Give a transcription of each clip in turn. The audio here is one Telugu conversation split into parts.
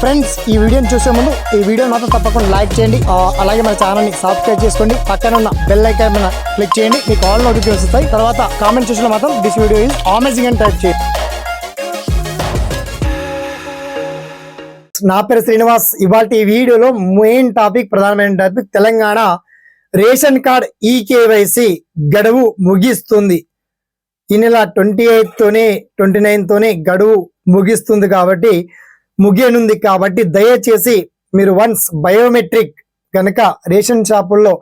ఫ్రెండ్స్ ఈ వీడియోని చూసే ముందు ఈ వీడియో మాత్రం తప్పకుండా లైక్ చేయండి. అలాగే మన ఛానల్ని సబ్స్క్రైబ్ చేసుకోండి. పక్కన ఉన్న బెల్ ఐకాన్ మీద క్లిక్ చేయండి. మీకు ఆల్ నోటిఫికేషన్ వస్తాయి. తర్వాత కామెంట్ చూసిన మాత్రం దిస్ వీడియో ఇస్ అమేజింగ్ అని టైప్ చేయండి. నా పేరు శ్రీనివాస్. ఇవాళ ఈ వీడియోలో మెయిన్ టాపిక్ ప్రధానమైన టాపిక్ తెలంగాణ రేషన్ కార్డ్ ఈ గడువు ముగిస్తుంది. ఈ నెల ట్వంటీ ఎయిత్ తోనే ట్వంటీ నైన్ తోనే గడువు ముగిస్తుంది కాబట్టి ముగియనుంది కాబట్టి దయచేసి మీరు వన్స్ బయోమెట్రిక్ కనుక రేషన్ షాపుల్లో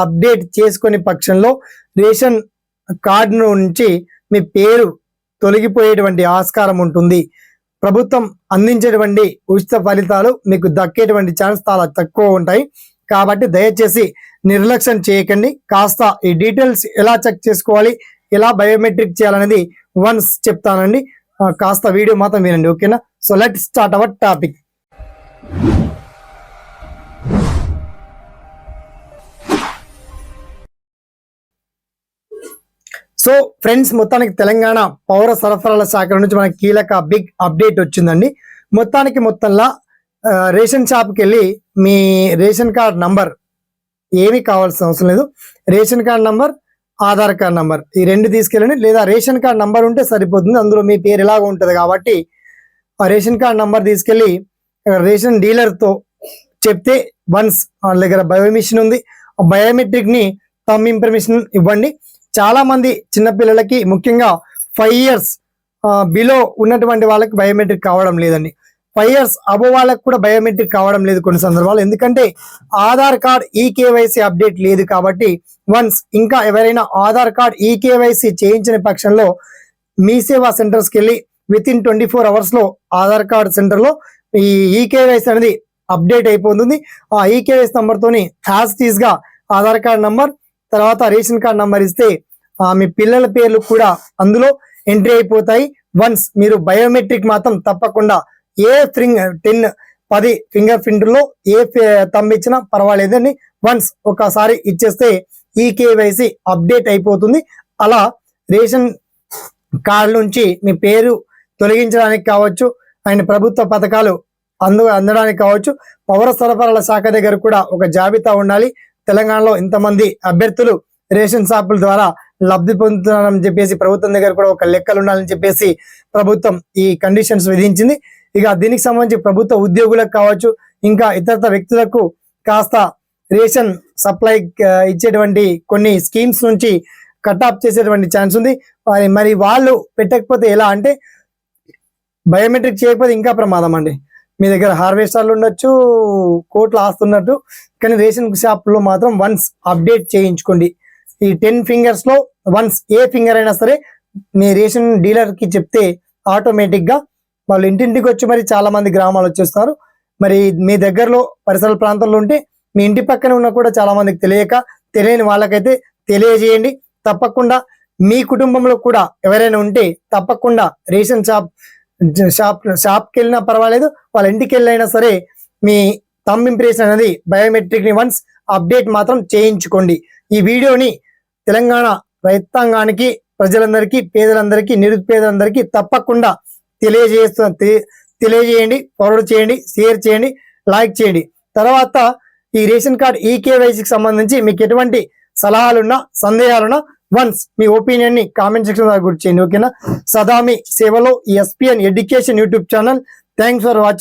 అప్డేట్ చేసుకునే పక్షంలో రేషన్ కార్డు నుంచి మీ పేరు తొలగిపోయేటువంటి ఆస్కారం ఉంటుంది. ప్రభుత్వం అందించేటువంటి ఉచిత ఫలితాలు మీకు దక్కేటువంటి ఛాన్స్ చాలా తక్కువ ఉంటాయి. కాబట్టి దయచేసి నిర్లక్ష్యం చేయకండి. కాస్త ఈ డీటెయిల్స్ ఎలా చెక్ చేసుకోవాలి ఎలా బయోమెట్రిక్ చేయాలనేది వన్స్ చెప్తానండి. కాస్త వీడియో మాత్రం వినండి ఓకేనా? So let start our topic so friends మొత్తానికి తెలంగాణ పౌర సరఫరాల శాఖ నుంచి మనకి కీలక బిగ్ అప్డేట్ వచ్చిందండి. మొత్తానికి మొత్తంలో రేషన్ షాప్కి వెళ్ళి మీ రేషన్ కార్డ్ నంబర్ ఏమీ కావాల్సిన అవసరం లేదు. Ration card number Aadhaar card number ఈ రెండు తీసుకెళ్ళండి. లేదా రేషన్ కార్డ్ నంబర్ ఉంటే సరిపోతుంది. అందులో మీ పేరు ఎలాగో ఉంటుంది కాబట్టి రేషన్ కార్డ్ నంబర్ తీసుకెళ్ళి రేషన్ డీలర్తో చెప్తే వన్స్ వాళ్ళ దగ్గర బయోమిషన్ ఉంది. ఆ బయోమెట్రిక్ని తమ్ ఇన్ఫర్మేషన్ ఇవ్వండి. చాలా మంది చిన్నపిల్లలకి ముఖ్యంగా ఫైవ్ ఇయర్స్ బిలో ఉన్నటువంటి వాళ్ళకి బయోమెట్రిక్ కావడం లేదండి. ఫైవ్ ఇయర్స్ అబో వాళ్ళకి కూడా బయోమెట్రిక్ కావడం లేదు కొన్ని సందర్భాలు. ఎందుకంటే Aadhaar card e KYC update లేదు కాబట్టి వన్స్ ఇంకా ఎవరైనా ఆధార్ కార్డ్ ఈ కేవైసీ చేయించిన పక్షంలో మీ సేవా సెంటర్స్కి వెళ్ళి విత్ ఇన్ ట్వంటీ ఫోర్ అవర్స్లో ఆధార్ కార్డ్ సెంటర్లో ఈ ఈకేవైసీ అనేది అప్డేట్ అయిపోతుంది. ఆ ఈకేవైసీ నంబర్ తోని యాజ్ టీజ్గా ఆధార్ కార్డ్ నంబర్ తర్వాత రేషన్ కార్డ్ నంబర్ ఇస్తే మీ పిల్లల పేర్లు కూడా అందులో ఎంట్రీ అయిపోతాయి. వన్స్ మీరు బయోమెట్రిక్ మాత్రం తప్పకుండా ఏ ఫింగ్ టెన్ పది ఫింగర్ ప్రింట్లో ఏ తమ్మిచ్చినా పర్వాలేదని వన్స్ ఒకసారి ఇచ్చేస్తే ఈ కేవైసీ అప్డేట్ అయిపోతుంది. అలా రేషన్ కార్డు నుంచి మీ పేరు తొలగించడానికి కావచ్చు అండ్ ప్రభుత్వ పథకాలు అందు అందడానికి కావచ్చు. పౌర సరఫరాల శాఖ దగ్గర కూడా ఒక జాబితా ఉండాలి. తెలంగాణలో ఇంతమంది అభ్యర్థులు రేషన్ షాపుల ద్వారా లబ్ధి పొందుతున్నారని చెప్పేసి ప్రభుత్వం దగ్గర కూడా ఒక లెక్కలు ఉండాలని చెప్పేసి ప్రభుత్వం ఈ కండిషన్స్ విధించింది. ఇక దీనికి సంబంధించి ప్రభుత్వ ఉద్యోగులకు కావచ్చు ఇంకా ఇతర వ్యక్తులకు కాస్త రేషన్ సప్లై ఇచ్చేటువంటి కొన్ని స్కీమ్స్ నుంచి కట్ ఆఫ్ చేసేటువంటి ఛాన్స్ ఉంది. మరి మరి వాళ్ళు పెట్టకపోతే ఎలా అంటే బయోమెట్రిక్ చేయకపోతే ఇంకా ప్రమాదం అండి. మీ దగ్గర హార్వెస్టర్లు ఉండొచ్చు కోట్లు ఆస్తున్నట్టు కానీ రేషన్ షాప్లో మాత్రం వన్స్ అప్డేట్ చేయించుకోండి. ఈ టెన్ ఫింగర్స్లో వన్స్ ఏ ఫింగర్ అయినా సరే మీ రేషన్ డీలర్కి చెప్తే ఆటోమేటిక్గా వాళ్ళు ఇంటింటికి వచ్చి మరి చాలామంది గ్రామాలు వచ్చేస్తారు. మరి మీ దగ్గరలో పరిసర ప్రాంతాల్లో ఉంటే మీ ఇంటి పక్కన ఉన్న కూడా చాలా మందికి తెలియక తెలియని వాళ్ళకైతే తెలియజేయండి. తప్పకుండా మీ కుటుంబంలో కూడా ఎవరైనా ఉంటే తప్పకుండా రేషన్ షాప్ షాప్ షాప్కి వెళ్ళినా పర్వాలేదు వాళ్ళ ఇంటికి వెళ్ళైనా సరే మీ తమ్ ఇంప్రెషన్ అనేది బయోమెట్రిక్ని వన్స్ అప్డేట్ మాత్రం చేయించుకోండి. ఈ వీడియోని తెలంగాణ రైతాంగానికి ప్రజలందరికీ పేదలందరికీ నిరుపేదలందరికీ తప్పకుండా తెలియజేస్తు తె- తెలియజేయండి ఫార్వర్డ్ చేయండి షేర్ చేయండి లైక్ చేయండి. తర్వాత ఈ రేషన్ కార్డ్ ఈ కేవైసీకి సంబంధించి మీకు ఎటువంటి సలహాలున్నా సందేహాలున్నా వన్స్ మీ ఒపీనియన్ని కామెంట్ సెక్షన్ ద్వారా గుర్తి చేయండి ఓకేనా? సదా మీ సేవలో SPN education YouTube channel. Thanks for watching